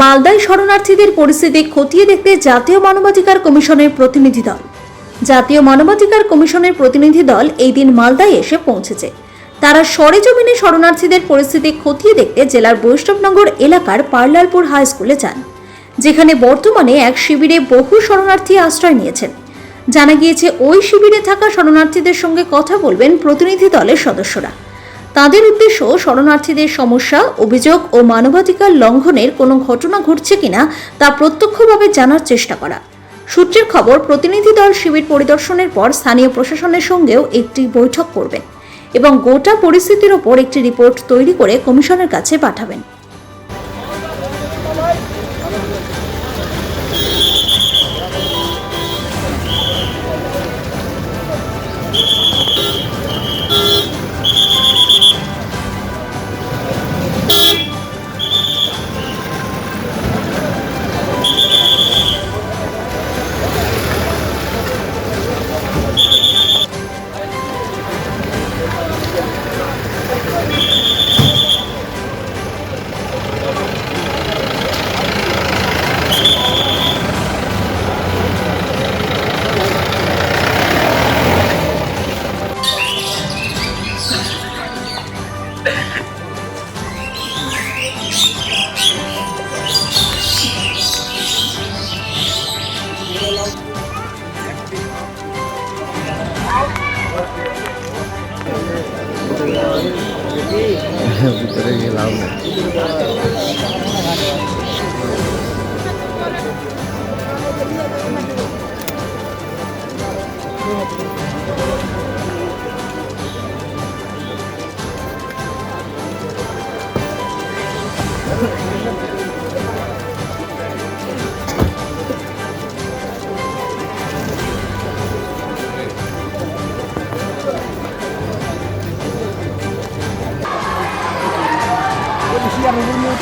মালদায় শরণার্থীদের পরিস্থিতি খতিয়ে দেখতে জাতীয় মানবাধিকার কমিশনের প্রতিনিধি দল। জাতীয় মানবাধিকার কমিশনের প্রতিনিধি দল এই দিন মালদায় এসে পৌঁছেছে। তারা সরেজমিনে শরণার্থীদের পরিস্থিতি খতিয়ে দেখতে জেলার বৈষ্ণবনগর এলাকার পার্লালপুর হাই স্কুলে যান, যেখানে বর্তমানে এক শিবিরে বহু শরণার্থী আশ্রয় নিয়েছেন। জানা গিয়েছে, ওই শিবিরে থাকা শরণার্থীদের সঙ্গে কথা বলবেন প্রতিনিধি দলের সদস্যরা। তাদের উদ্দেশ্য শরণার্থীদের সমস্যা, অভিযোগ ও মানবাধিকার লঙ্ঘনের কোনো ঘটনা ঘটছে কিনা তা প্রত্যক্ষভাবে জানার চেষ্টা করা। সূত্রের খবর, প্রতিনিধি দল শিবির পরিদর্শনের পর স্থানীয় প্রশাসনের সঙ্গেও একটি বৈঠক করবেন এবং গোটা পরিস্থিতির ওপর একটি রিপোর্ট তৈরি করে কমিশনের কাছে পাঠাবেন। ভিতরে গেলাম